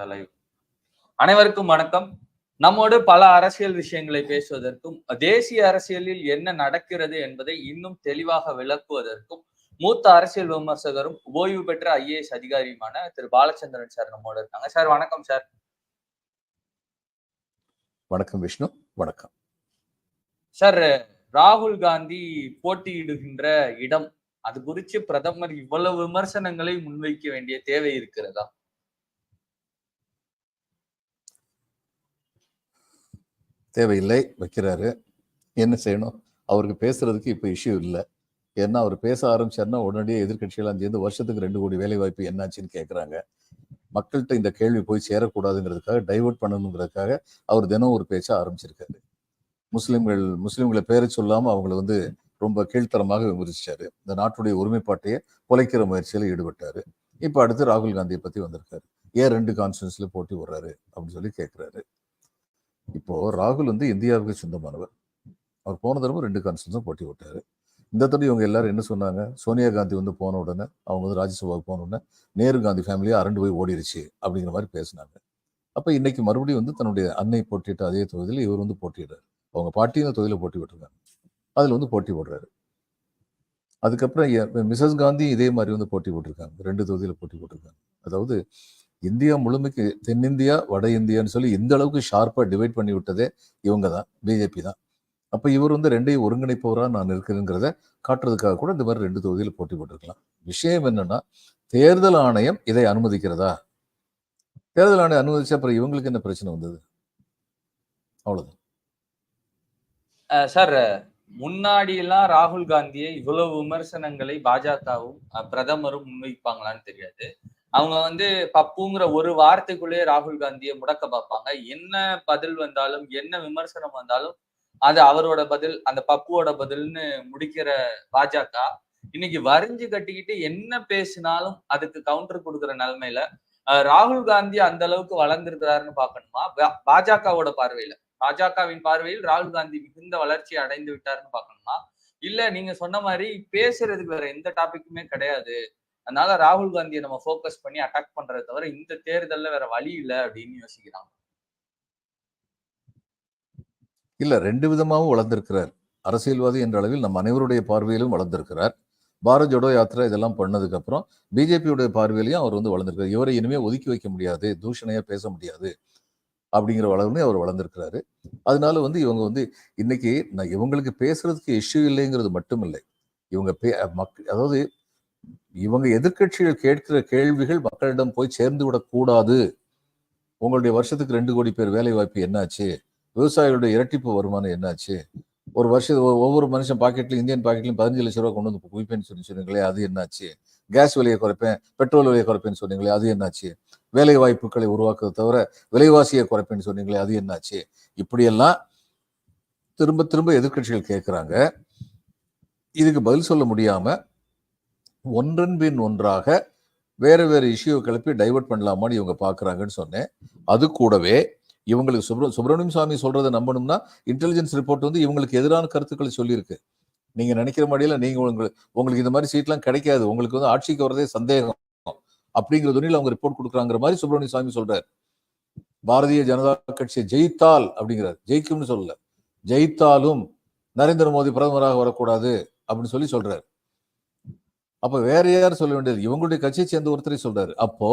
இந்த லைவ் அனைவருக்கும் வணக்கம். நம்மோடு பல அரசியல் விஷயங்களை பேசுவதற்கும் தேசிய அரசியலில் என்ன நடக்கிறது என்பதை இன்னும் தெளிவாக விளக்குவதற்கும் மூத்த அரசியல் விமர்சகரும் ஓய்வு பெற்ற ஐஏஎஸ் அதிகாரியுமான திரு. பாலச்சந்திரன் சார் நம்மோட இருக்காங்க. சார் வணக்கம் சார். வணக்கம் விஷ்ணு. வணக்கம். சார் ராகுல் காந்தி போட்டியிடுகின்ற இடம் அது குறித்து பிரதமர் இவ்வளவு விமர்சனங்களை முன்வைக்க வேண்டிய தேவை இருக்கிறதா? தேவையில்லை வைக்கிறாரு. என்ன செய்யணும்? அவருக்கு பேசுறதுக்கு இப்போ இஷ்யூ இல்லை. ஏன்னா அவர் பேச ஆரம்பிச்சார்னா உடனடியே எதிர்கட்சியெல்லாம் சேர்ந்து வருஷத்துக்கு ரெண்டு கோடி வேலை வாய்ப்பு என்னாச்சுன்னு கேட்குறாங்க மக்கள்கிட்ட இந்த கேள்வி போய் சேரக்கூடாதுங்கிறதுக்காக டைவர்ட் பண்ணணுங்கிறதுக்காக அவர் தினம் ஒரு பேச்ச ஆரம்பிச்சிருக்காரு. முஸ்லிம்கள் முஸ்லிம்களை பேரை சொல்லாமல் அவங்கள வந்து ரொம்ப கீழ்த்தரமாக விமர்சிச்சாரு. இந்த நாட்டுடைய ஒருமைப்பாட்டையே குலைக்கிற முயற்சியில் ஈடுபட்டார். இப்போ அடுத்து ராகுல் காந்தியை பற்றி வந்திருக்காரு. ஏன் ரெண்டு கான்ஸ்டியூன்ஸ்ல போட்டி விடுறாரு அப்படின்னு சொல்லி கேட்குறாரு இப்போ ராகுல் வந்து இந்தியாவுக்கு சொந்தமானவர். அவர் போன தடவை ரெண்டு கான்ஸ்டன்ஸும் போட்டி விட்டார் இந்த தடவை இவங்க எல்லாரும் என்ன சொன்னாங்க? சோனியா காந்தி வந்து போன உடனே அவங்க வந்து ராஜ்யசபாவுக்கு போன உடனே நேரு காந்தி ஃபேமிலியாக அரண்டு போய் ஓடிடுச்சு அப்படிங்கிற மாதிரி பேசினாங்க. அப்போ இன்னைக்கு மறுபடியும் வந்து தன்னுடைய அன்னை போட்டியிட்ட அதே தொகுதியில் இவர் வந்து போட்டியிடுறாரு. அவங்க பாட்டியும் தொகுதியில் போட்டி விட்டுருக்காங்க அதில் வந்து போட்டி போடுறாரு. அதுக்கப்புறம் மிசஸ் காந்தி இதே மாதிரி வந்து போட்டி போட்டிருக்காங்க. ரெண்டு தொகுதியில் போட்டி போட்டிருக்காங்க. அதாவது இந்தியா முழுமைக்கு தென்னிந்தியா வட இந்தியான்னு சொல்லி இந்த அளவுக்கு ஷார்ப்பா டிவைட் பண்ணி விட்டதே இவங்க தான் பிஜேபி தான். அப்ப இவர் வந்து ரெண்டையும் ஒருங்கிணைப்பவரா நான் இருக்கிறேங்கிறத காட்டுறதுக்காக கூட இந்த மாதிரி ரெண்டு தொகுதியில் போட்டி போட்டிருக்கலாம். விஷயம் என்னன்னா தேர்தல் ஆணையம் இதை அனுமதிக்கிறதா? தேர்தல் ஆணையம் அனுமதிச்சா அப்புறம் இவங்களுக்கு என்ன பிரச்சனை வந்தது? அவ்வளவுதான். சார் முன்னாடி எல்லாம் ராகுல் காந்தியை இவ்வளவு விமர்சனங்களை பாஜகவும் பிரதமரும் முன்வைப்பாங்களான்னு தெரியாது. அவங்க வந்து பப்புங்கிற ஒரு வார்த்தைக்குள்ளேயே ராகுல் காந்தியை முடக்க பார்ப்பாங்க. என்ன பதில் வந்தாலும் என்ன விமர்சனம் வந்தாலும் அது அவரோட பதில் அந்த பப்புவோட பதில்னு முடிக்கிற பாஜக இன்னைக்கு வரிஞ்சு கட்டிக்கிட்டு என்ன பேசினாலும் அதுக்கு கவுண்டர் கொடுக்குற நிலைமையில ராகுல் காந்தி அந்த அளவுக்கு வளர்ந்திருக்கிறாருன்னு பாக்கணுமா பாஜகவோட பார்வையில. பாஜகவின் பார்வையில் ராகுல் காந்தி மிகுந்த வளர்ச்சி அடைந்து விட்டாருன்னு பாக்கணுமா இல்ல நீங்க சொன்ன மாதிரி பேசுறதுக்கு வேற எந்த டாபிக்குமே கிடையாது. அதனால ராகுல் காந்தியை நம்ம ஃபோக்கஸ் பண்ணி அட்டாக் பண்றதை தவிர இந்த தேர்தல்ல வேற வழி இல்லை அப்படின்னு யோசிக்கிறாங்க. இல்ல ரெண்டு விதமாகவும் வளர்ந்திருக்கிறார். அரசியல்வாதி என்ற அளவில் நம் அனைவருடைய பார்வையிலும் வளர்ந்திருக்கிறார். பாரத் ஜோடோ யாத்திரா இதெல்லாம் பண்ணதுக்கு அப்புறம் பிஜேபியுடைய பார்வையிலையும் அவர் வந்து வளர்ந்திருக்காரு இவரை இனிமே ஒதுக்கி வைக்க முடியாது தூஷணையா பேச முடியாது அப்படிங்கிற வளர்ந்து அவர் வளர்ந்திருக்கிறாரு. அதனால வந்து இவங்க வந்து இன்னைக்கு நான் இவங்களுக்கு பேசுறதுக்கு இஷ்யூ இல்லைங்கிறது மட்டும் இல்லை இவங்க பே மக் அதாவது இவங்க எதிர்கட்சிகள் கேட்கிற கேள்விகள் மக்களிடம் போய் சேர்ந்து விடக்கூடாது உங்களுடைய வருஷத்துக்கு ரெண்டு கோடி பேர் வேலை வாய்ப்பு என்னாச்சு? விவசாயிகளுடைய இரட்டிப்பு வருமானம் என்னாச்சு? ஒரு வருஷம் ஒவ்வொரு மனுஷன் பாக்கெட்லையும் இந்தியன் பாக்கெட்லையும் பதினஞ்சு லட்ச ரூபா கொண்டு வந்து குவிப்பேன்னு சொல்லி சொன்னீங்களே அது என்னாச்சு? கேஸ் விலையை குறைப்பேன் பெட்ரோல் விலையை குறைப்பேன்னு சொன்னீங்களே அது என்னாச்சு? வேலை வாய்ப்புகளை உருவாக்குறத தவிர விலைவாசியை குறைப்பேன்னு சொன்னீங்களே அது என்னாச்சு? இப்படியெல்லாம் திரும்ப திரும்ப எதிர்கட்சிகள் கேட்குறாங்க. இதுக்கு பதில் சொல்ல முடியாமல் ஒன்றன் பின் ஒன்றாக வேறு வேறு இஷ்யூ கிளப்பி டைவெர்ட் பண்ணலாமான்னு இவங்க பார்க்குறாங்கன்னு சொன்னேன். அது கூடவே இவங்களுக்கு சுப்ர சுப்பிரமணியம் சுவாமி சொல்றதை நம்பணும்னா இன்டெலிஜென்ஸ் ரிப்போர்ட் வந்து இவங்களுக்கு எதிரான கருத்துக்களை சொல்லியிருக்கு. நீங்கள் நினைக்கிற மாதிரியில நீங்கள் உங்களுக்கு உங்களுக்கு இந்த மாதிரி சீட்லாம் கிடைக்காது. உங்களுக்கு வந்து ஆட்சிக்கு வரதே சந்தேகம். அப்படிங்கிற துணியில் அவங்க ரிப்போர்ட் கொடுக்குறாங்கிற மாதிரி சுப்பிரமணிய சுவாமி சொல்கிறார் பாரதிய ஜனதா கட்சியை ஜெயித்தால் அப்படிங்கிறார். ஜெயிக்கும்னு சொல்லல. ஜெயித்தாலும் நரேந்திர மோடி பிரதமராக வரக்கூடாது அப்படின்னு சொல்லி சொல்றாரு. அப்ப வேற யார் சொல்ல வேண்டியது? இவங்களுடைய கட்சியை சேர்ந்த ஒருத்தரை சொல்றாரு. அப்போ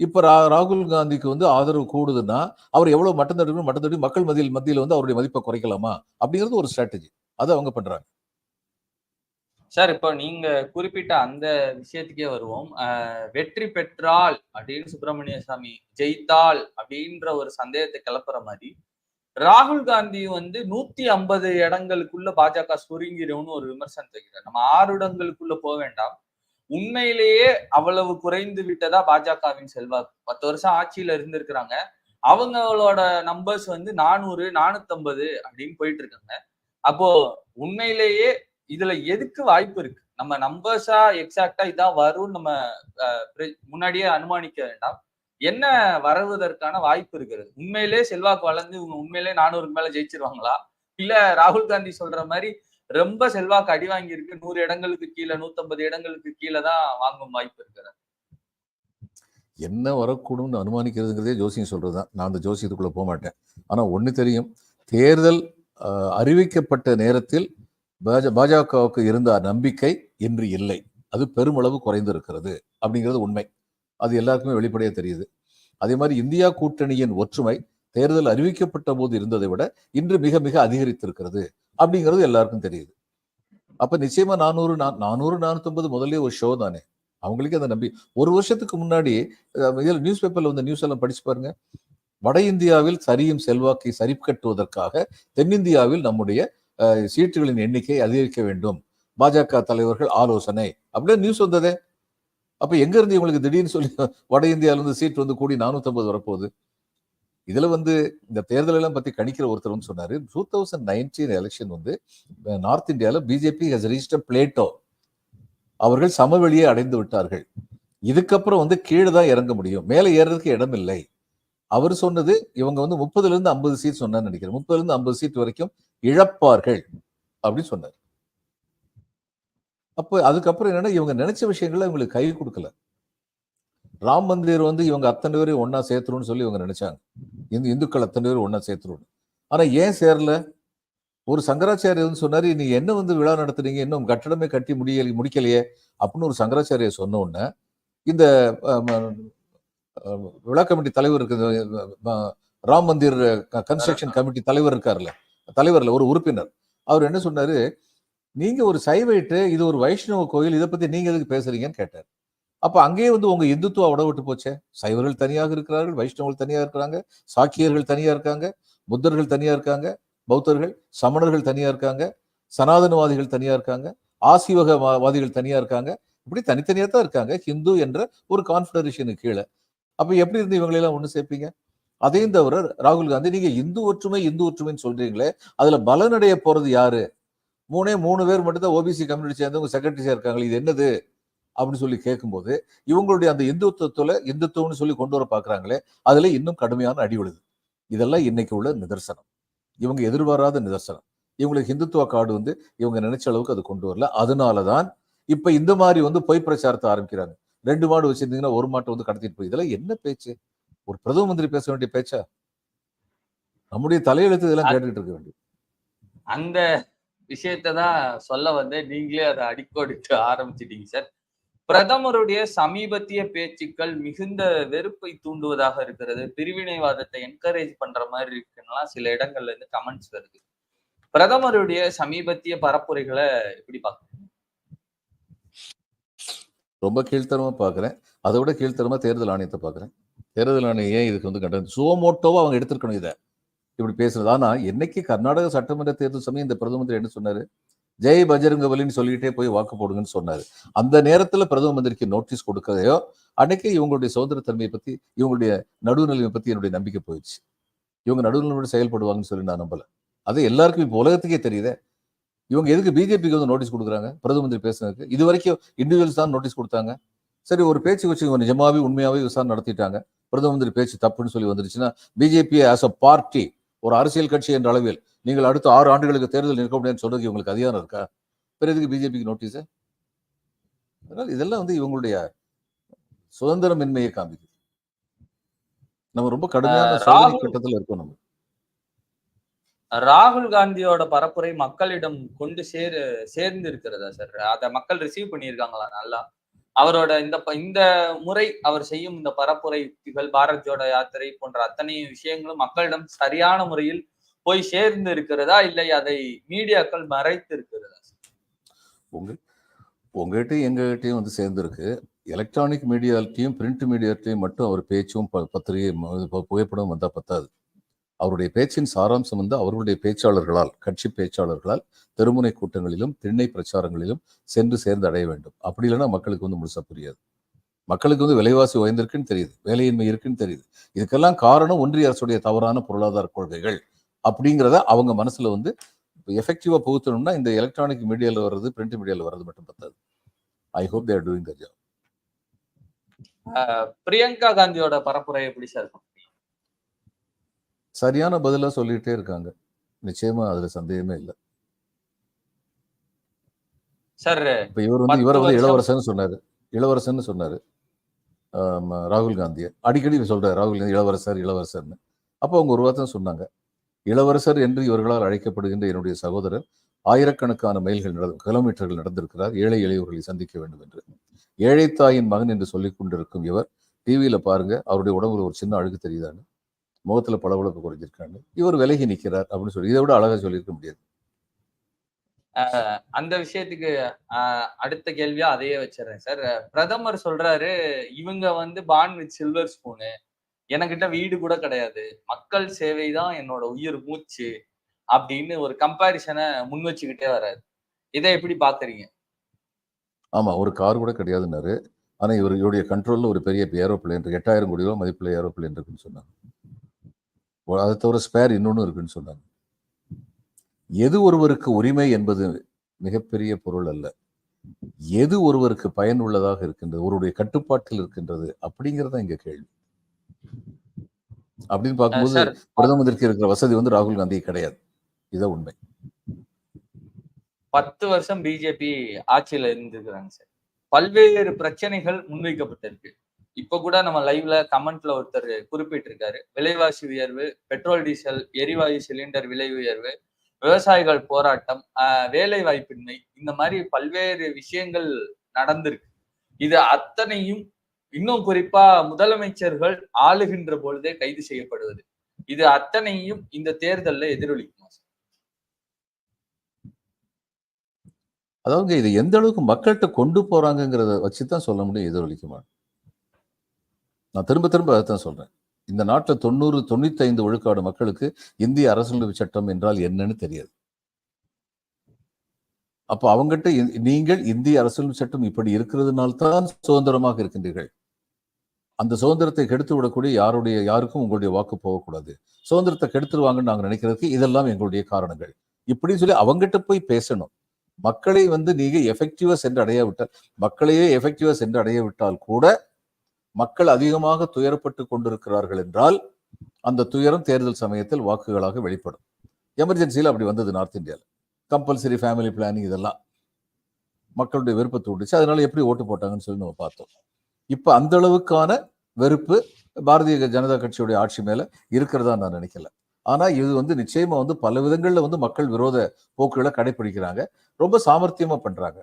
இப்ப ராகுல் காந்திக்கு வந்து ஆதரவு கூடுதுன்னா அவர் எவ்வளவு மட்டம் தடுக்கணும் மட்டம் தடுக்கி மக்கள் மத்தியில் மத்தியில் வந்து அவருடைய மதிப்பை குறைக்கலாமா? அப்படிங்கிறது ஒரு ஸ்ட்ராட்டஜி அதை அவங்க பண்றாங்க. சார் இப்போ நீங்க குறிப்பிட்ட அந்த விஷயத்துக்கே வருவோம். வெற்றி பெற்றால் அப்படின்னு சுப்பிரமணிய சாமி ஜெயித்தால் அப்படின்ற ஒரு சந்தேகத்தை கிளப்புற மாதிரி ராகுல் காந்தி வந்து நூத்தி ஐம்பது இடங்களுக்குள்ள பாஜக சுருங்கிடும்னு ஒரு விமர்சனம் வைக்கிறார் நம்ம ஆறு இடங்களுக்குள்ள போக வேண்டாம். உண்மையிலேயே அவ்வளவு குறைந்து விட்டதா பாஜகவின் செல்வாக்கு. பத்து வருஷம் ஆட்சியில இருந்திருக்கிறாங்க. அவங்களோட நம்பர்ஸ் வந்து நானூறு நானூத்தி ஐம்பது அப்படின்னு போயிட்டு இருக்காங்க அப்போ உண்மையிலேயே இதுல எதுக்கு வாய்ப்பு இருக்கு? நம்ம நம்பர்ஸா எக்ஸாக்டா இதான் வரும் நம்ம முன்னாடியே அனுமானிக்க வேண்டாம். என்ன வரவதற்கான வாய்ப்பு இருக்கிறது? உண்மையிலே செல்வாக்கு வளர்ந்து இவங்க உண்மையிலே நானூறுக்கு மேல ஜெயிச்சிருவாங்களா? இல்ல ராகுல் காந்தி சொல்ற மாதிரி ரொம்ப செல்வாக்கு அடி வாங்கி இருக்கு நூறு இடங்களுக்கு கீழே நூத்தம்பது இடங்களுக்கு கீழே தான் வாங்கும் வாய்ப்பு இருக்கிறார் என்ன வரக்கூடும்னு அனுமானிக்கிறதுங்கிறதே ஜோசியம் சொல்றது தான் நான் அந்த ஜோசியத்துக்குள்ள போக மாட்டேன். ஆனா ஒண்ணு தெரியும். தேர்தல் அறிவிக்கப்பட்ட நேரத்தில் பாஜ பாஜகவுக்கு இருந்த நம்பிக்கை இன்று இல்லை. அது பெருமளவு குறைந்திருக்கிறது அப்படிங்கிறது உண்மை. அது எல்லாருக்குமே வெளிப்படையாக தெரியுது. அதே மாதிரி இந்தியா கூட்டணியின் ஒற்றுமை தேர்தல் அறிவிக்கப்பட்ட போது இருந்ததை விட இன்று மிக மிக அதிகரித்திருக்கிறது அப்படிங்கிறது எல்லாருக்கும் தெரியுது. அப்ப நிச்சயமா நானூறு நானூறு நானூத்தி முதல்ல ஒரு ஷோ தானே. அவங்களுக்கே அதை நம்பி ஒரு வருஷத்துக்கு முன்னாடி இதில் நியூஸ் பேப்பர்ல வந்து நியூஸ் எல்லாம் படிச்சு பாருங்க. வட இந்தியாவில் சரியும் செல்வாக்கை சரி கட்டுவதற்காக தென்னிந்தியாவில் நம்முடைய சீட்டுகளின் எண்ணிக்கை அதிகரிக்க வேண்டும். பாஜக தலைவர்கள் ஆலோசனை. அப்படியே நியூஸ் வந்ததே. அப்ப எங்க இருந்து இவங்களுக்கு திடீர்னு சொல்லி வட இந்தியால இருந்து சீட் வந்து கூடி 450 வரப்போகுது? இதுல வந்து இந்த தேர்தல் எல்லாம் பத்தி கணிக்கிற ஒருத்தர் வந்து சொன்னாரு. டூ தௌசண்ட் நைன்டீன் எலெக்ஷன் வந்து நார்த் இந்தியால பிஜேபி ஹஸ் ரீச்ட் பிளேட்டோ அவர்கள் சமவெளியை அடைந்து விட்டார்கள். இதுக்கப்புறம் வந்து கீழே தான் இறங்க முடியும். மேலே ஏறுறதுக்கு இடம் இல்லை. அவர் சொன்னது இவங்க வந்து முப்பதுல இருந்து ஐம்பது சீட் சொன்னான்னு நினைக்கிறேன். முப்பதுலேருந்து ஐம்பது சீட் வரைக்கும் இழப்பார்கள் அப்படின்னு சொன்னார். அப்போ அதுக்கப்புறம் என்னன்னா இவங்க நினைச்ச விஷயங்கள்ல இவங்களுக்கு கை கொடுக்கல. ராம் மந்திர் வந்து இவங்க அத்தனை பேரையும் ஒன்றா சேர்த்துருன்னு சொல்லி இவங்க நினைச்சாங்க. இந்து இந்துக்கள் அத்தனை பேரும் ஒன்றா சேர்த்துருன்னு. ஆனா ஏன் சேரல? ஒரு சங்கராச்சாரியர் வந்து சொன்னாரு நீ என்ன வந்து விழா நடத்துறீங்க இன்னும் கட்டடமே கட்டி முடியல முடிக்கலையே? அப்படின்னு ஒரு சங்கராச்சாரியர் சொன்ன உடனே இந்த விழா கமிட்டி தலைவர் இருக்கு ராம் மந்திர் கன்ஸ்ட்ரக்ஷன் கமிட்டி தலைவர் இருக்கார்ல தலைவர்ல ஒரு உறுப்பினர். அவர் என்ன சொன்னாரு நீங்க ஒரு சைவைட்டு இது ஒரு வைஷ்ணவ கோயில் இதை பத்தி நீங்க எதுக்கு பேசுறீங்கன்னு கேட்டார். அப்போ அங்கேயே வந்து உங்கள் இந்துத்துவா உடவிட்டு போச்சே? சைவர்கள் தனியாக இருக்கிறார்கள் வைஷ்ணவர்கள் தனியாக இருக்கிறாங்க சாக்கியர்கள் தனியாக இருக்காங்க புத்தர்கள் தனியாக இருக்காங்க பௌத்தர்கள் சமணர்கள் தனியாக இருக்காங்க சனாதனவாதிகள் தனியாக இருக்காங்க ஆசிவகவாதிகள் தனியாக இருக்காங்க இப்படி தனித்தனியாக தான் இருக்காங்க ஹிந்து என்ற ஒரு கான்ஃபெடரேஷனுக்கு கீழே. அப்போ எப்படி இருந்து இவங்களெல்லாம் ஒன்று சேர்ப்பீங்க? அதையும் தவிர ராகுல் காந்தி நீங்க இந்து ஒற்றுமை இந்து ஒற்றுமைன்னு சொல்றீங்களே அதுல பலனடைய போறது யாரு? மூணே மூணு பேர் மட்டும் தான் ஓபிசி கம்யூனிட்டி சேர்ந்தவங்க செக்ரட்டரிஸா இருக்காங்க இது என்னது? அப்படின்னு சொல்லி கேட்கும்போது இவங்களுடைய அந்த இந்துத்துவத்துல இந்துத்துவம்னு சொல்லி கொண்டு வர பாக்குறாங்களே அதுல இன்னும் கடுமையான அடி விழுது. இதெல்லாம் இன்னைக்கு உள்ள நிதர்சனம். இவங்க எதிர்பாராத நிதர்சனம். இவங்களுக்கு இந்துத்துவ கார்டு வந்து இவங்க நினைச்ச அளவுக்கு அது கொண்டு வரல. அதனாலதான் இப்ப இந்த மாதிரி வந்து பொய் பிரச்சாரத்தை ஆரம்பிக்கிறாங்க. ரெண்டு மாடு வச்சிருந்தீங்கன்னா ஒரு மாட்டை வந்து கடத்திட்டு போய் இதெல்லாம் என்ன பேச்சு? ஒரு பிரதம மந்திரி பேச வேண்டிய பேச்சா? நம்முடைய தலையெழுத்து இதெல்லாம் கேட்டுக்கிட்டு இருக்க வேண்டியது. அந்த விஷயத்தை தான் சொல்ல வந்து நீங்களே அதை அடிக்கோடிட்டு ஆரம்பிச்சிட்டீங்க சார். பிரதமருடைய சமீபத்திய பேச்சுக்கள் மிகுந்த வெறுப்பை தூண்டுவதாக இருக்கிறது. பிரிவினைவாதத்தை என்கரேஜ் பண்ற மாதிரி இருக்குன்னா சில இடங்கள்ல இருந்து கமெண்ட்ஸ் வருது. பிரதமருடைய சமீபத்திய பரப்புரைகளை எப்படி பார்க்க ரொம்ப கீழ்த்தரமா பாக்குறேன் அதை விட கீழ்த்தரமா தேர்தல் ஆணையத்தை பாக்குறேன் தேர்தல் ஆணையம் ஏன் இதுக்கு வந்து கண்டது சுவமோட்டோவா அவங்க எடுத்திருக்கணும் இதை. இப்படி பேசுறது. ஆனா என்னைக்கு கர்நாடக சட்டமன்ற தேர்தல் சமயம் இந்த பிரதமர் என்ன சொன்னாரு? ஜெய் பஜரங்கபலின்னு சொல்லிட்டே போய் வாக்கு போடுங்கன்னு சொன்னாரு. அந்த நேரத்துல பிரதம மந்திரிக்கு நோட்டீஸ் கொடுக்கறதையோ அன்னைக்கு இவங்களுடைய சுதந்திர தன்மையை பத்தி இவங்களுடைய நடுநிலைமை பத்தி என்னுடைய நம்பிக்கை போயிடுச்சு. இவங்க நடுநிலையோடு செயல்படுவாங்கன்னு சொல்லி நான் நம்பலை. அது எல்லாருக்கும் இப்போ உலகத்துக்கே தெரியுதே. இவங்க எதுக்கு பிஜேபிக்கு வந்து நோட்டீஸ் கொடுக்குறாங்க? பிரதம மந்திரி பேசுனதுக்கு. இது வரைக்கும் இண்டிவிஜுவல்ஸ் தான் நோட்டீஸ் கொடுத்தாங்க. சரி ஒரு பேச்சு வச்சு இவங்க நிஜமாவே உண்மையாவே விசாரணை நடத்திட்டாங்க. பிரதம மந்திரி பேச்சு தப்புன்னு சொல்லி வந்துருச்சுன்னா பிஜேபி ஆஸ் அ பார்ட்டி ஒரு அரசியல் கட்சி என்ற அளவில் நீங்கள் அடுத்த ஆறு ஆண்டுகளுக்கு தேர்தல் நிற்க முடியாதுன்னு சொல்றதுக்கு இவங்களுக்கு அதிகாரம் இருக்கா? பிற எதுக்கு பிஜேபிக்கு நோட்டீஸ் அதனால இதெல்லாம் வந்து இவங்களுடைய சுதந்திரமின்மையை காமிக்குது. நம்ம ரொம்ப கடுமையான சோதனை கட்டத்துல இருக்கோம் நம்ம. ராகுல் காந்தியோட பரப்புரை மக்களிடம் கொண்டு சேர் சேர்ந்து இருக்கிறதா சார் அதை மக்கள் ரிசீவ் பண்ணியிருக்காங்களா நல்லா? அவரோட இந்த இந்த முறை அவர் செய்யும் இந்த பரப்புரை யுக்திகள் பாரத் ஜோடோ யாத்திரை போன்ற அத்தனை விஷயங்களும் மக்களிடம் சரியான முறையில் போய் சேர்ந்து இருக்கிறதா? இல்லை அதை மீடியாக்கள் மறைத்து இருக்கிறதா உங்க உங்ககிட்டயும் எங்ககிட்டயும் வந்து சேர்ந்துருக்கு. எலக்ட்ரானிக் மீடியாட்டையும் பிரிண்ட் மீடியாட்டையும் மட்டும் அவர் பேச்சும் ப- பத்திரிகை புகைப்படம் வந்தால் பத்தாது. அவருடைய பேச்சின் சாராம்சம் வந்து அவர்களுடைய பேச்சாளர்களால் கட்சி பேச்சாளர்களால் தெருமுனை கூட்டங்களிலும் திண்ணை பிரச்சாரங்களிலும் சென்று சேர்ந்து அடைய வேண்டும். அப்படி இல்லைன்னா மக்களுக்கு வந்து முழுசா புரியாது. மக்களுக்கு வந்து விலைவாசி உயர்ந்திருக்குன்னு தெரியுது. வேலையின்மை இருக்குன்னு தெரியுது. இதுக்கெல்லாம் காரணம் ஒன்றிய அரசுடைய தவறான பொருளாதார கொள்கைகள். அப்படிங்கிறத அவங்க மனசுல வந்து எஃபெக்டிவா புகுத்தணும்னா இந்த எலக்ட்ரானிக் மீடியால வர்றது பிரிண்ட் மீடியால வர்றது மட்டும் பத்தாது. I hope they're doing the job Priyanka காந்தியோட பரப்புரை எப்படி சார்? சரியான பதிலா சொல்லிட்டே இருக்காங்க. நிச்சயமா அதுல சந்தேகமே இல்லை. சார் இப்ப இவர் வந்து இவரை வந்து இளவரசன் சொன்னாரு. இளவரசன் சொன்னாரு. ராகுல் காந்தியை. அடிக்கடி சொல்றாரு ராகுல் காந்தி இளவரசர் இளவரசர்னு. அப்போ அவங்க ஒரு வார்த்தை சொன்னாங்க. இளவரசர் என்று இவர்களால் அழைக்கப்படுகின்ற என்னுடைய சகோதரர் ஆயிரக்கணக்கான மைல்கள் நடந்து கிலோமீட்டர்கள் நடந்திருக்கிறார். ஏழை எளியவர்களை சந்திக்க வேண்டும் என்று. ஏழை தாயின் மகன் என்று சொல்லிக் கொண்டிருக்கும் இவர் டிவியில பாருங்க அவருடைய உடம்புல ஒரு சின்ன அழுகு தெரியுதான்னு? முகத்துல பளபளப்பு குறைஞ்சிருக்காங்க இவர் விலகி நிற்கிறார் அப்படின்னு சொல்லி இதை விட அழகாக சொல்லியிருக்க முடியாது. அந்த விஷயத்துக்கு ஆஹ், அடுத்த கேள்வியா அதையே வச்சிடறேன் சார். பிரதமர் சொல்றாரு இவங்க வந்து பான் வித் சில்வர் ஸ்பூனு. எனக்கிட்ட வீடு கூட கிடையாது. மக்கள் சேவை தான் என்னோட உயிர் மூச்சு அப்படின்னு ஒரு கம்பாரிசனை முன் வச்சுக்கிட்டே வர்றாரு இதை எப்படி பாக்குறீங்க? ஆமா ஒரு கார் கூட கிடையாதுன்னாரு. ஆனா இவர் இவருடைய கண்ட்ரோல்ல ஒரு பெரிய ஏரோப்ளேன் இருக்கு. எட்டாயிரம் கோடி ரூபாய் மதிப்புள்ள ஏரோப்ளேன் இருக்குன்னு சொன்னாங்க. அதை தவிர ஸ்பேர் இன்னொன்னு இருக்குன்னு சொன்னாங்க. எது ஒருவருக்கு உரிமை என்பது மிகப்பெரிய பொருள் அல்ல. எது ஒருவருக்கு பயனுள்ளதாக இருக்கின்றது ஒருவருடைய கட்டுப்பாட்டில் இருக்கின்றது அப்படிங்கறத இங்க கேள்வி. அப்படின்னு பார்க்கும்போது பிரதமருக்கு இருக்கிற வசதி வந்து ராகுல் காந்தி கிடையாது. இதான் உண்மை. பத்து வருஷம் பிஜேபி ஆட்சியில இருந்திருக்கிறாங்க சார். பல்வேறு பிரச்சனைகள் முன்வைக்கப்பட்டிருக்கு. இப்ப கூட நம்ம லைவ்ல கமெண்ட்ல ஒருத்தர் குறிப்பிட்டிருக்காரு. விலைவாசி உயர்வு பெட்ரோல் டீசல் எரிவாயு சிலிண்டர் விலை உயர்வு விவசாயிகள் போராட்டம் ஆஹ் வேலை வாய்ப்பின்மை இந்த மாதிரி பல்வேறு விஷயங்கள் நடந்திருக்கு. இது அத்தனையும் இன்னும் குறிப்பா முதலமைச்சர்கள் ஆளுகின்ற பொழுதே கைது செய்யப்படுவது. இது அத்தனையும் இந்த தேர்தல்ல எதிரொலிக்குமா சார்? அதாவது இது எந்த அளவுக்கு மக்கள்கிட்ட கொண்டு போறாங்கங்கிறத வச்சுதான் சொல்ல முடியும் எதிரொலிக்குமா? நான் திரும்ப திரும்ப அதைத்தான் சொல்றேன். இந்த நாட்டில் தொண்ணூறு தொண்ணூத்தி ஐந்து விழுக்காடு மக்களுக்கு இந்திய அரசியலமைப்பு சட்டம் என்றால் என்னன்னு தெரியாது. அப்போ அவங்ககிட்ட நீங்கள் இந்திய அரசியலமைப்பு சட்டம் இப்படி இருக்கிறதுனால்தான் சுதந்திரமாக இருக்கின்றீர்கள். அந்த சுதந்திரத்தை கெடுத்து விடக்கூடிய யாருடைய யாருக்கும் உங்களுடைய வாக்கு போகக்கூடாது. சுதந்திரத்தை கெடுத்துருவாங்கன்னு நாங்க நினைக்கிறதுக்கு இதெல்லாம் எங்களுடைய காரணங்கள். இப்படின்னு சொல்லி அவங்ககிட்ட போய் பேசணும். மக்களை வந்து நீங்க எஃபெக்டிவா சென்று அடைய விட்டால் மக்களையே எஃபெக்டிவா சென்று அடைய விட்டால் கூட மக்கள் அதிகமாக துயரப்பட்டு கொண்டிருக்கிறார்கள் என்றால் அந்த துயரம் தேர்தல் சமயத்தில் வாக்குகளாக வெளிப்படும். எமர்ஜென்சியில் அப்படி வந்தது நார்த் இந்தியாவில் கம்பல்சரி ஃபேமிலி பிளானிங் இதெல்லாம். மக்களுடைய விருப்பத்தை விட்டுச்சு அதனால எப்படி ஓட்டு போட்டாங்கன்னு சொல்லி நம்ம பார்த்தோம். இப்போ அந்த அளவுக்கான வெறுப்பு பாரதிய ஜனதா கட்சியுடைய ஆட்சி மேல இருக்கிறதா நான் நினைக்கல. ஆனா இது வந்து நிச்சயமா வந்து பல விதங்கள்ல வந்து மக்கள் விரோத போக்குகளை கடைபிடிக்கிறாங்க. ரொம்ப சாமர்த்தியமா பண்றாங்க.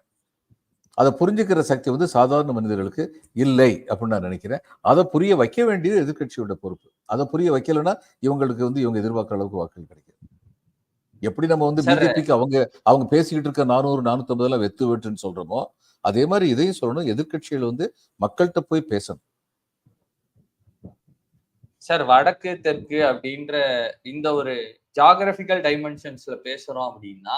அதை புரிஞ்சுக்கிற சக்தி வந்து சாதாரண மனிதர்களுக்கு இல்லை அப்படின்னு நான் நினைக்கிறேன். அதை புரிய வைக்க வேண்டியது எதிர்க்கட்சியோட பொறுப்பு. அதை புரிய வைக்கலைன்னா இவங்களுக்கு வந்து இவங்க எதிர்பார்க்குற அளவுக்கு வாக்குகள் கிடைக்கும் எப்படி நம்ம வந்து. பிஜேபிக்கு அவங்க அவங்க பேசிக்கிட்டு இருக்க நானூறு நானூத்தி எல்லாம் வெத்து வெட்டுன்னு சொல்றோமோ அதே மாதிரி இதையும் சொல்லணும். எதிர்க்கட்சிகள் வந்து மக்கள்கிட்ட போய் பேசணும். சார் வடக்கு தெற்கு அப்படின்ற இந்த ஒரு ஜாகிரபிக்கல் டைமென்ஷன்ஸ்ல பேசுறோம் அப்படின்னா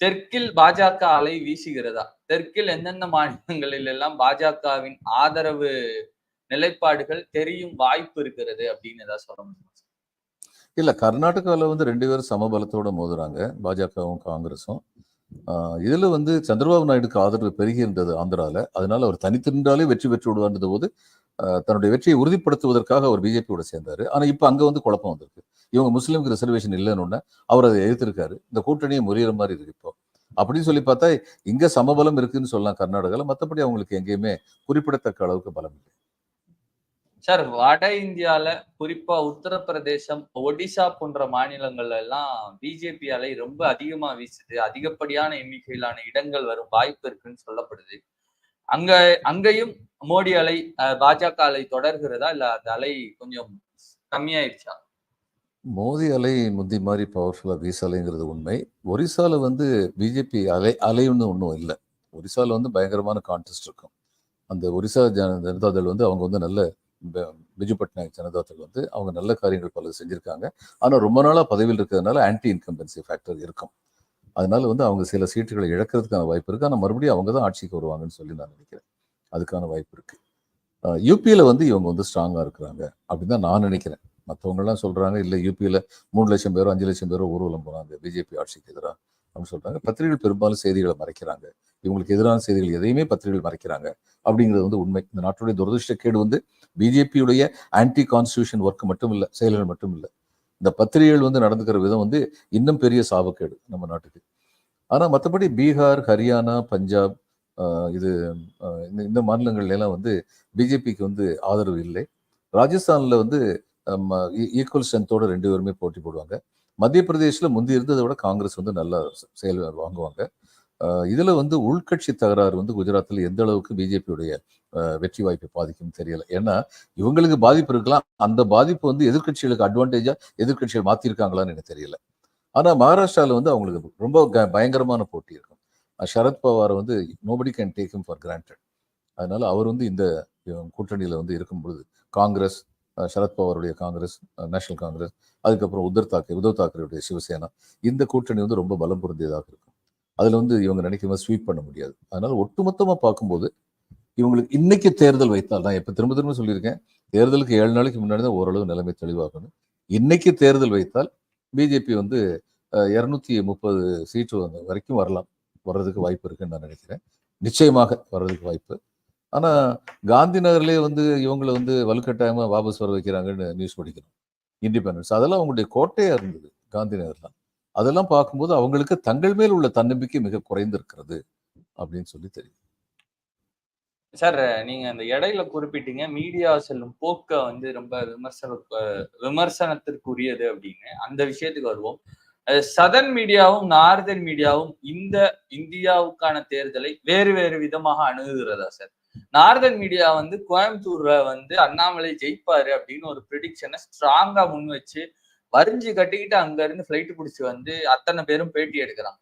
தெற்கில் பாஜக அலை வீசுகிறதா? தெற்கில் எந்தெந்த மாநிலங்களில் எல்லாம் பாஜகவின் ஆதரவு நிலைப்பாடுகள் தெரியும் வாய்ப்பு இருக்கிறது அப்படின்னு ஏதாவது சொல்ல முடியுமா? இல்ல கர்நாடகாவில் வந்து ரெண்டு பேரும் சமபலத்தோட மோதுறாங்க. பாஜகவும் காங்கிரஸும் இதுல வந்து சந்திரபாபு நாயுடுக்கு ஆதரவு பெருகி இருந்தது ஆந்திரால. அதனால அவர் தனித்து நின்றாலே வெற்றி பெற்று விடுவார்ன்ற போது தன்னுடைய வெற்றியை உறுதிப்படுத்துவதற்காக அவர் பிஜேபியோட சேர்ந்தார். ஆனா இப்ப அங்க வந்து குழப்பம் வந்திருக்கு. இவங்க முஸ்லீமுக்கு ரிசர்வேஷன் இல்லைன்னு உடனே அவர் அதை எதிர்த்திருக்காரு. இந்த கூட்டணியை முறியற மாதிரி இருக்கு இப்போ. அப்படின்னு சொல்லி பார்த்தா இங்க சமபலம் இருக்குன்னு சொல்லலாம் கர்நாடகால. மத்தபடி அவங்களுக்கு எங்கேயுமே குறிப்பிடத்தக்க அளவுக்கு பலம் இல்லை. சார் வட இந்தியால குறிப்பா உத்தரப்பிரதேசம் ஒடிசா போன்ற மாநிலங்கள்ல எல்லாம் பிஜேபி அலை ரொம்ப அதிகமா வீசுது. அதிகப்படியான எண்ணிக்கையிலான இடங்கள் வரும் வாய்ப்பு இருக்குன்னு சொல்லப்படுது. அங்க அங்கேயும் மோடி அலை அஹ், பாஜக அலை தொடர்கிறதா? இல்ல அந்த அலை கொஞ்சம் கம்மியாயிடுச்சா மோதி அலை முந்தி மாதிரி பவர்ஃபுல்லா வீசலைங்கிறது உண்மை. ஒரிசால வந்து பிஜேபி அலை அலைன்னு ஒன்றும் இல்லை. ஒரிசால வந்து பயங்கரமான கான்டெஸ்ட் இருக்கும். அந்த ஒரிசா ஜன ஜனதாதள் வந்து அவங்க வந்து நல்ல பிஜு பட்நாயக் ஜனதாதள் வந்து அவங்க நல்ல காரியங்கள் பல செஞ்சுருக்காங்க. ஆனால் ரொம்ப நாளாக பதவியில் இருக்கிறதுனால ஆன்டி இன்கம்பன்சி ஃபேக்டர் இருக்கும். அதனால வந்து அவங்க சில சீட்டுகளை இழக்கிறதுக்கான வாய்ப்பு இருக்குது ஆனால் மறுபடியும் அவங்க தான் ஆட்சிக்கு வருவாங்கன்னு சொல்லி நான் நினைக்கிறேன். அதுக்கான வாய்ப்பு இருக்குது யூபியில் வந்து இவங்க வந்து ஸ்ட்ராங்காக இருக்கிறாங்க அப்படின்னு தான் நான் நினைக்கிறேன். மற்றவங்கலாம் சொல்கிறாங்க இல்லை யூபியில் மூணு லட்சம் பேரோ அஞ்சு லட்சம் பேரோ ஊர்வலம் போனாங்க பிஜேபி ஆட்சிக்கு எதிராக அப்படின்னு சொல்கிறாங்க பத்திரிகைகள் பெரும்பாலும் செய்திகளை மறைக்கிறாங்க. இவங்களுக்கு எதிரான செய்திகள் எதையுமே பத்திரிகைகள் மறைக்கிறாங்க. அப்படிங்கிறது வந்து உண்மை. இந்த நாட்டுடைய துரதிருஷ்டக்கேடு வந்து பிஜேபியுடைய ஆன்டி கான்ஸ்டியூஷன் ஒர்க் மட்டும் இல்லை செயல்கள் மட்டும் இல்லை இந்த பத்திரிகைகள் வந்து நடந்துக்கிற விதம் வந்து இன்னும் பெரிய சாபக்கேடு நம்ம நாட்டுக்கு. ஆனால் மற்றபடி பீகார் ஹரியானா பஞ்சாப் இது இந்த இந்த வந்து பிஜேபிக்கு வந்து ஆதரவு இல்லை. ராஜஸ்தானில் வந்து ஈக்குவல் ஸ்ட்ரென்த்தோட ரெண்டு பேருமே போட்டி போடுவாங்க. மத்திய பிரதேசில் முந்தி இருந்ததை விட காங்கிரஸ் வந்து நல்லா செயல் வாங்குவாங்க. இதில் வந்து உள்கட்சி தகராறு வந்து குஜராத்தில் எந்த அளவுக்கு பிஜேபியுடைய வெற்றி வாய்ப்பை பாதிக்கும் தெரியல. ஏன்னா இவங்களுக்கு பாதிப்பு இருக்கலாம். அந்த பாதிப்பு வந்து எதிர்க்கட்சிகளுக்கு அட்வான்டேஜா எதிர்கட்சிகள் மாத்திருக்காங்களான்னு எனக்கு தெரியல. ஆனா மகாராஷ்டிராவில் வந்து அவங்களுக்கு ரொம்ப க- பயங்கரமான போட்டி இருக்கும். அஹ் சரத் பவார் வந்து nobody can take him for granted அதனால அவர் வந்து இந்த கூட்டணியில் கூட்டணியில வந்து இருக்கும் பொழுது காங்கிரஸ் சரத் பவாருடைய காங்கிரஸ் நேஷனல் காங்கிரஸ் அதுக்கப்புறம் உத்தர் தாக்கரே உத்தவ் தாக்கரேவுடைய சிவசேனா இந்த கூட்டணி வந்து ரொம்ப பலம் பொருந்தியதாக இருக்கும். அதில் வந்து இவங்க நினைக்கிற மாதிரி ஸ்வீப் பண்ண முடியாது. அதனால ஒட்டுமொத்தமாக பார்க்கும்போது இவங்களுக்கு இன்னைக்கு தேர்தல் வைத்தால் நான் இப்போ திரும்ப திரும்ப சொல்லியிருக்கேன் தேர்தலுக்கு ஏழு நாளைக்கு முன்னாடி தான் ஓரளவு நிலைமை தெளிவாகணும். இன்னைக்கு தேர்தல் வைத்தால் பிஜேபி வந்து இரநூத்தி முப்பது சீட்டு வரைக்கும் வரலாம். வர்றதுக்கு வாய்ப்பு இருக்குன்னு நான் நினைக்கிறேன். நிச்சயமாக வர்றதுக்கு வாய்ப்பு. ஆனால் காந்தி நகர்லேயே வந்து இவங்களை வந்து வலுக்கட்டாயமாக வாபஸ் வர வைக்கிறாங்கன்னு நியூஸ் படிக்கிறோம். இண்டிபெண்டன்ஸ் அதெல்லாம் அவங்களுடைய கோட்டையாக இருந்தது காந்தி நகர்லாம். அதெல்லாம் பார்க்கும்போது அவங்களுக்கு தங்கள் மேல் உள்ள தன்னம்பிக்கை மிக குறைந்திருக்கிறது அப்படின்னு சொல்லி தெரியும். சார் நீங்க அந்த இடையில குறிப்பிட்டீங்க மீடியா செல்லும் போக்க வந்து ரொம்ப விமர்சன விமர்சனத்திற்குரியது அப்படின்னு. அந்த விஷயத்துக்கு வருவோம். சதன் மீடியாவும் நார்தன் மீடியாவும் இந்த இந்தியாவுக்கான தேர்தலை வேறு வேறு விதமாக அணுகுகிறதா சார்? நார்தன் மீடியா வந்து கோயம்புத்தூர்ல வந்து அண்ணாமலை ஜெயிப்பாரு அப்படின்னு ஒரு ப்ரிடிக்ஷனை ஸ்ட்ராங்கா முன் வச்சு வரிஞ்சு கட்டிக்கிட்டு அங்க இருந்து ஃபிளைட் பிடிச்சி வந்து அத்தனை பேரும் பேட்டி எடுக்கிறாங்க.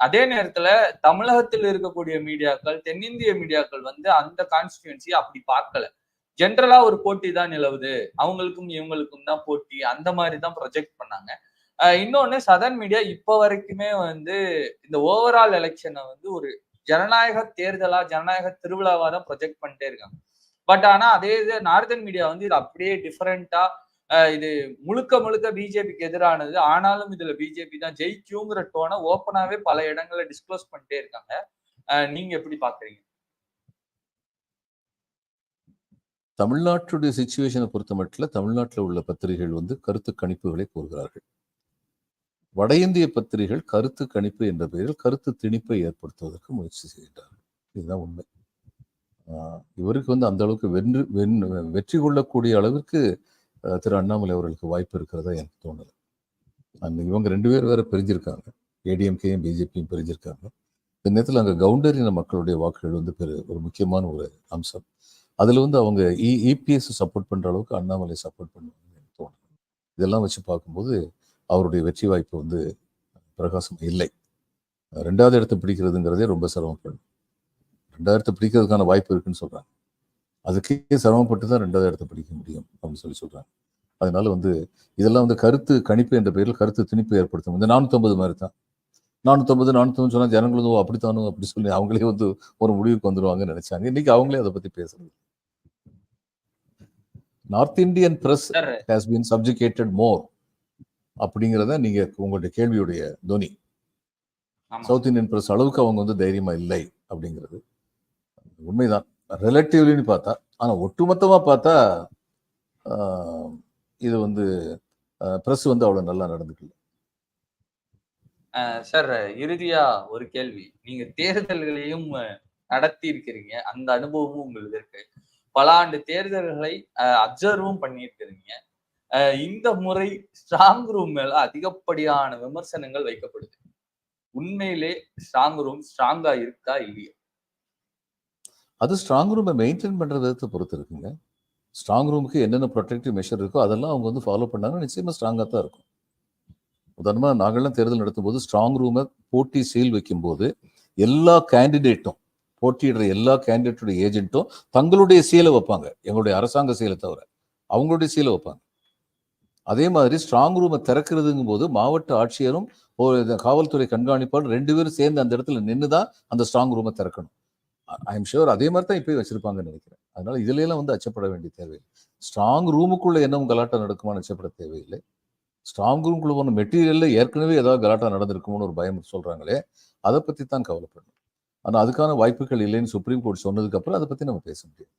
அதே நேரத்துல தமிழகத்தில் இருக்கக்கூடிய மீடியாக்கள் தென்னிந்திய மீடியாக்கள் வந்து அந்த கான்ஸ்டியூன்சி அப்படி பார்க்கல. ஜென்ரலா ஒரு போட்டி தான் நிலவுது. அவங்களுக்கும் இவங்களுக்கும் தான் போட்டி. அந்த மாதிரி தான் ப்ரொஜெக்ட் பண்ணாங்க. இன்னொன்னு சதன் மீடியா இப்ப வரைக்குமே வந்து இந்த ஓவரால் எலெக்ஷனை வந்து ஒரு ஜனநாயக தேர்தலா ஜனநாயக திருவிழாவா தான் ப்ரொஜெக்ட் பண்ணிட்டே இருக்காங்க. பட் ஆனா அதே இது நார்தன் மீடியா வந்து இது அப்படியே டிஃபரெண்டா இது முழுக்க முழுக்க பிஜேபிக்கு எதிரானது. ஆனாலும் இதுல பிஜேபி தான் ஜெயிக்குங்கிற டோனை ஓப்பனாவே பல இடங்கள்ல டிஸ்க்ளோஸ் பண்ணிட்டே இருக்காங்க. நீங்க எப்படி பாக்குறீங்க? தமிழ்நாட்டுடைய சுச்சுவேஷனை பொறுத்த மட்டும் தமிழ்நாட்டில் உள்ள பத்திரிகைகள் வந்து கருத்து கணிப்புகளை கூறுகிறார்கள். வட இந்திய பத்திரிகைகள் கருத்து கணிப்பு என்ற பெயரில் கருத்து திணிப்பை ஏற்படுத்துவதற்கு முயற்சி செய்கின்றார்கள். இதுதான் உண்மை. ஆஹ் இவருக்கு வந்து அந்த அளவுக்கு வென்று வென் வெற்றி கொள்ளக்கூடிய அளவிற்கு திரு அண்ணாமலை அவர்களுக்கு வாய்ப்பு இருக்கிறதா எனக்கு தோணுது அந்த இவங்க ரெண்டு பேர் வேற பிரிஞ்சிருக்காங்க. ஏடிஎம்கேயும் பிஜேபியும் பிரிஞ்சிருக்காங்க. இந்த நேரத்தில் அங்கே கவுண்டரின மக்களுடைய வாக்குகள் வந்து பெரு ஒரு முக்கியமான ஒரு அம்சம். அதில் வந்து அவங்க இ இபிஎஸ் சப்போர்ட் பண்ணுற அளவுக்கு அண்ணாமலை சப்போர்ட் பண்ணுவாங்கன்னு எனக்கு தோணுது இதெல்லாம் வச்சு பார்க்கும்போது அவருடைய வெற்றி வாய்ப்பு வந்து பிரகாசம் இல்லை. ரெண்டாவது இடத்தை பிடிக்கிறதுங்கிறதே ரொம்ப சிரமப்படும் ரெண்டாவது பிடிக்கிறதுக்கான வாய்ப்பு இருக்குன்னு சொல்கிறாங்க அதுக்கே சிரமப்பட்டு தான் ரெண்டாவது இடத்தை பிடிக்க முடியும் அப்படின்னு சொல்லி சொல்றாங்க. அதனால வந்து இதெல்லாம் வந்து கருத்து கணிப்பு என்ற பெயரில் கருத்து திணிப்பு ஏற்படுத்தும். இந்த நானூற்றம்பது மாதிரி தான் நானூற்றம்பது நானூற்றம்பது சொன்னால் ஜனங்களும் "ஓ, அப்படித்தானோ அப்படி சொல்லி அவங்களே வந்து ஒரு முடிவுக்கு வந்துருவாங்கன்னு நினைச்சாங்க. இன்னைக்கு அவங்களே அதை பத்தி பேசுறது. North Indian press has been subjugated more அப்படிங்கிறத நீங்க உங்களுடைய கேள்வியுடைய துனி ஆமா. சவுத் இந்தியன் பிரஸ் அளவுக்கு அவங்க வந்து தைரியமா இல்லை அப்படிங்கிறது உண்மைதான். ரிலேட்டிவ்லின்னு பார்த்தா ஆனா ஒட்டுமொத்தமா பார்த்தா ஆஹ், இது வந்து பிரஸ் வந்து அவ்வளவு நல்லா நடந்துக்கல. சார் இறுதியா ஒரு கேள்வி. நீங்க தேர்தல்களையும் நடத்தி இருக்கிறீங்க அந்த அனுபவமும் உங்களுக்கு இருக்கு. பல ஆண்டு தேர்தல்களை அப்சர்வும் பண்ணியிருக்கிறீங்க. அஹ், இந்த முறை ஸ்ட்ராங் ரூம் மேல அதிகப்படியான விமர்சனங்கள் வைக்கப்படுது. உண்மையிலே ஸ்ட்ராங் ரூம் ஸ்ட்ராங்கா இருக்கா இல்லையா? அது ஸ்ட்ராங் ரூமை மெயின்டைன் பண்ணுற விதத்தை பொறுத்து இருக்குங்க. ஸ்ட்ராங் ரூமுக்கு என்னென்ன ப்ரொடெக்டிவ் மெஷர் இருக்கோ அதெல்லாம் அவங்க வந்து ஃபாலோ பண்ணாங்கன்னா நிச்சயமாக ஸ்ட்ராங்காக தான் இருக்கும். உதாரணமாக நாங்கள்லாம் தேர்தல் நடத்தும் போது ஸ்ட்ராங் ரூமை போட்டி சீல் வைக்கும்போது எல்லா கேண்டிடேட்டும் போட்டியிடுற எல்லா கேண்டிடேட்டோட ஏஜென்ட்டும் தங்களுடைய சீலை வைப்பாங்க. எங்களுடைய அரசாங்க சீலை தவிர அவங்களுடைய சீலை வைப்பாங்க. அதே மாதிரி ஸ்ட்ராங் ரூமை திறக்கிறதுங்கும் போது மாவட்ட ஆட்சியரும் ஒரு காவல்துறை கண்காணிப்பாளர் ரெண்டு பேரும் சேர்ந்து அந்த இடத்துல நின்று தான் அந்த ஸ்ட்ராங் ரூமை திறக்கணும். ஐம் எம் ஷுர் அதே மாதிரி தான் இப்போ வச்சிருப்பாங்கன்னு நினைக்கிறேன். அதனால இதுல எல்லாம் வந்து அச்சப்பட வேண்டிய தேவையில்லை. ஸ்ட்ராங் ரூமுக்குள்ள என்னவும் கலாட்டம் நடக்குமான்னு அச்சப்பட தேவையில்லை. ஸ்ட்ராங் ரூம்குள்ள போன மெட்டீரியல்ல ஏற்கனவே ஏதாவது கலாட்டம் நடந்திருக்குமோன்னு ஒரு பயம் சொல்றாங்களே அதை பத்தி தான் கவலைப்படணும். ஆனால் அதுக்கான வாய்ப்புகள் இல்லைன்னு சுப்ரீம் கோர்ட் சொன்னதுக்கு அப்புறம் அதை பத்தி நம்ம பேச முடியும்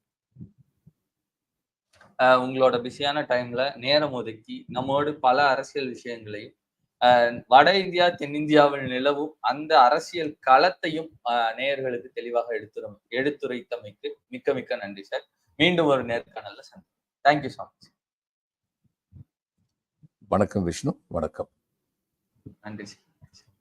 உங்களோட பிஸியான டைம்ல நேரம் ஒதுக்கி நம்மோடு பல அரசியல் விஷயங்களையும் வட இந்தியா தென்னிந்தியாவில் நிலவும் அந்த அரசியல் களத்தையும் நேயர்களுக்கு தெளிவாக எடுத்துரை எடுத்துரைத்தமைக்கு மிக்க மிக்க நன்றி சார். மீண்டும் ஒரு நேர்காணல்ல சந்திப்போம். தேங்க்யூ ஸோ மச் வணக்கம் விஷ்ணு. வணக்கம். நன்றி சார்.